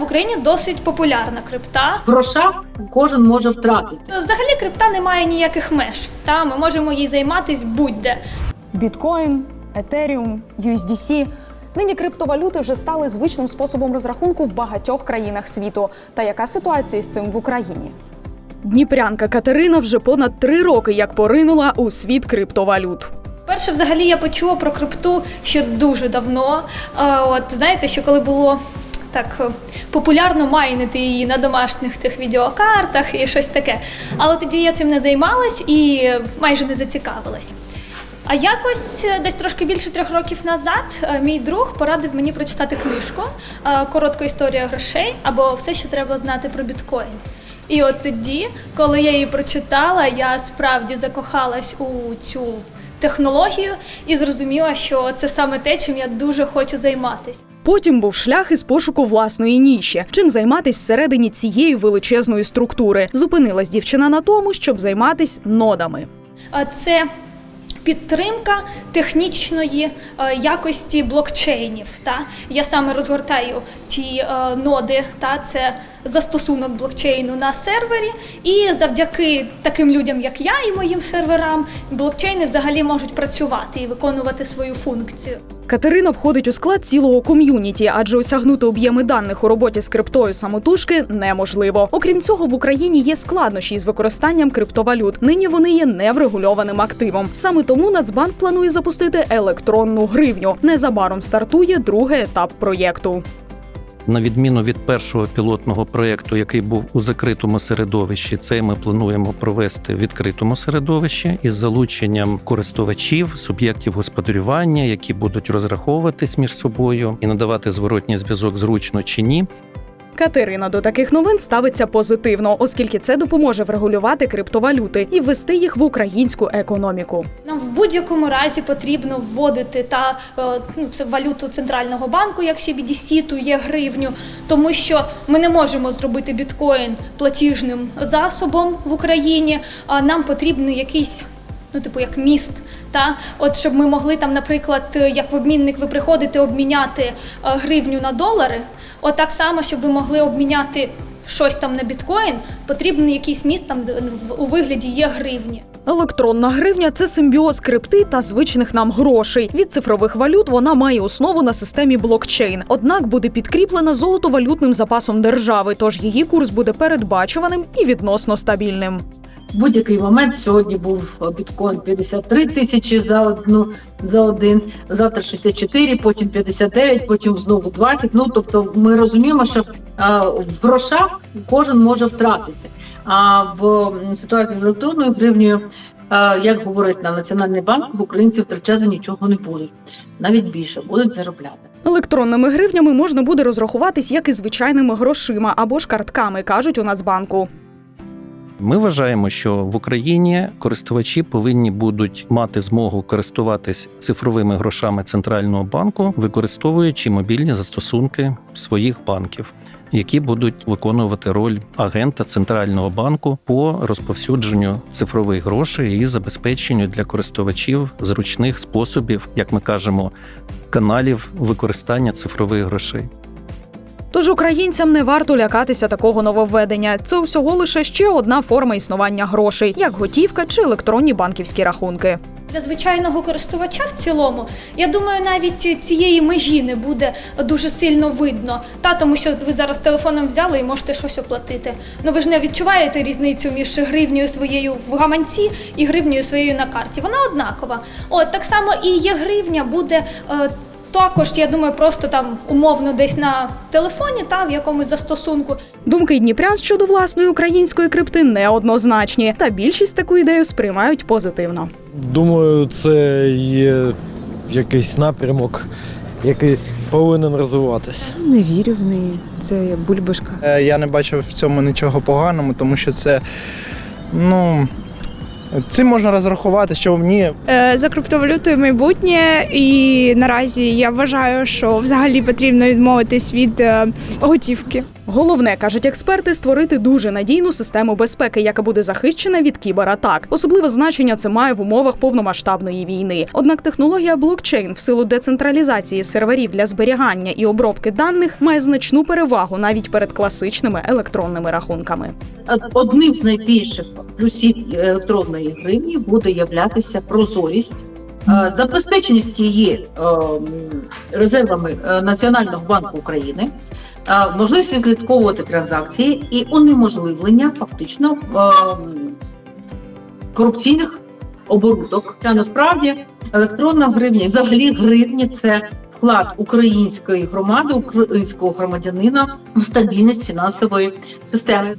в Україні досить популярна крипта. В грошах кожен може втратити. Взагалі крипта не має ніяких меж. Та ми можемо їй займатися будь-де. Біткоін, Етеріум, USDC. Нині криптовалюти вже стали звичним способом розрахунку в багатьох країнах світу. Та яка ситуація з цим в Україні? Дніпрянка Катерина вже понад три роки як поринула у світ криптовалют. Перше, взагалі, я почула про крипту ще дуже давно. От знаєте, що коли було так е, популярно майнити її на домашніх тих відеокартах і щось таке. Але тоді я цим не займалась і майже не зацікавилась. А якось е, десь трошки більше трьох років назад е, мій друг порадив мені прочитати книжку Коротка історія грошей або все, що треба знати про біткоін. І от тоді, коли я її прочитала, я справді закохалась у цю технологію і зрозуміла, що це саме те, чим я дуже хочу займатися. Потім був шлях із пошуку власної ніші, чим займатись всередині цієї величезної структури. Зупинилась дівчина на тому, щоб займатись нодами. А Це підтримка технічної е, якості блокчейнів. Та я саме розгортаю ті е, ноди, та це застосунок блокчейну на сервері, і завдяки таким людям, як я і моїм серверам, блокчейни взагалі можуть працювати і виконувати свою функцію. Катерина входить у склад цілого ком'юніті, адже осягнути об'єми даних у роботі з криптою самотужки неможливо. Окрім цього, в Україні є складнощі із використанням криптовалют. Нині вони є неврегульованим активом. Саме тому Нацбанк планує запустити електронну гривню. Незабаром стартує другий етап проєкту. На відміну від першого пілотного проєкту, який був у закритому середовищі, цей ми плануємо провести в відкритому середовищі із залученням користувачів, суб'єктів господарювання, які будуть розраховуватись між собою і надавати зворотній зв'язок зручно чи ні. Катерина до таких новин ставиться позитивно, оскільки це допоможе врегулювати криптовалюти і ввести їх в українську економіку. Нам в будь-якому разі потрібно вводити та е, ну, це валюту центрального банку, як CBDC, ту є гривню, тому що ми не можемо зробити біткоін платіжним засобом в Україні. А нам потрібний якийсь. Ну, типу, як міст, та от щоб ми могли там, наприклад, як в обмінник ви приходите обміняти е, гривню на долари. От так само, щоб ви могли обміняти щось там на біткоін, потрібен якийсь міст там у вигляді є гривні. Електронна гривня це симбіоз крипти та звичних нам грошей. Від цифрових валют вона має основу на системі блокчейн. Однак буде підкріплена золотовалютним запасом держави, тож її курс буде передбачуваним і відносно стабільним. В будь-який момент сьогодні був біткоін 53 тисячі за одну за один, завтра 64, потім 59, потім знову 20. Ну тобто, ми розуміємо, що а, в грошах кожен може втратити. А в ситуації з електронною гривнею, а, як говорить нам Національний банк, українці втрачати нічого не будуть, навіть більше будуть заробляти. Електронними гривнями можна буде розрахуватись як і звичайними грошима або ж картками, кажуть у Нацбанку. Ми вважаємо, що в Україні користувачі повинні будуть мати змогу користуватись цифровими грошами центрального банку, використовуючи мобільні застосунки своїх банків. Які будуть виконувати роль агента центрального банку по розповсюдженню цифрових грошей і забезпеченню для користувачів зручних способів, як ми кажемо, каналів використання цифрових грошей. Тож українцям не варто лякатися такого нововведення. Це всього лише ще одна форма існування грошей, як готівка чи електронні банківські рахунки. Для звичайного користувача в цілому, я думаю, навіть цієї межі не буде дуже сильно видно. Та тому, що ви зараз телефоном взяли і можете щось оплатити. Ну ви ж не відчуваєте різницю між гривнею своєю в гаманці і гривнею своєю на карті. Вона однакова. От так само і є гривня буде. Також, я думаю, просто там умовно десь на телефоні, та в якомусь застосунку. Думки дніпрян щодо власної української крипти неоднозначні, та більшість таку ідею сприймають позитивно. Думаю, це є якийсь напрямок, який повинен розвиватися. Не вірю в неї. Це бульбашка. Е, Я не бачив в цьому нічого поганого, тому що це ну, Цим можна розрахувати, що ні, Е, За криптовалютою майбутнє, і наразі я вважаю, що взагалі потрібно відмовитись від е, готівки. Головне, кажуть експерти, створити дуже надійну систему безпеки, яка буде захищена від кібератак. Особливе значення це має в умовах повномасштабної війни. Однак технологія блокчейн в силу децентралізації серверів для зберігання і обробки даних має значну перевагу навіть перед класичними електронними рахунками. Одним з найбільших плюсів електронної гривні буде являтися прозорість. Е, Забезпеченість її е, резервами е, Національного банку України, можливість відслідковувати транзакції і унеможливлення фактично е, корупційних оборудок. А насправді електронна гривня, взагалі гривні це вклад української громади, українського громадянина в стабільність фінансової системи.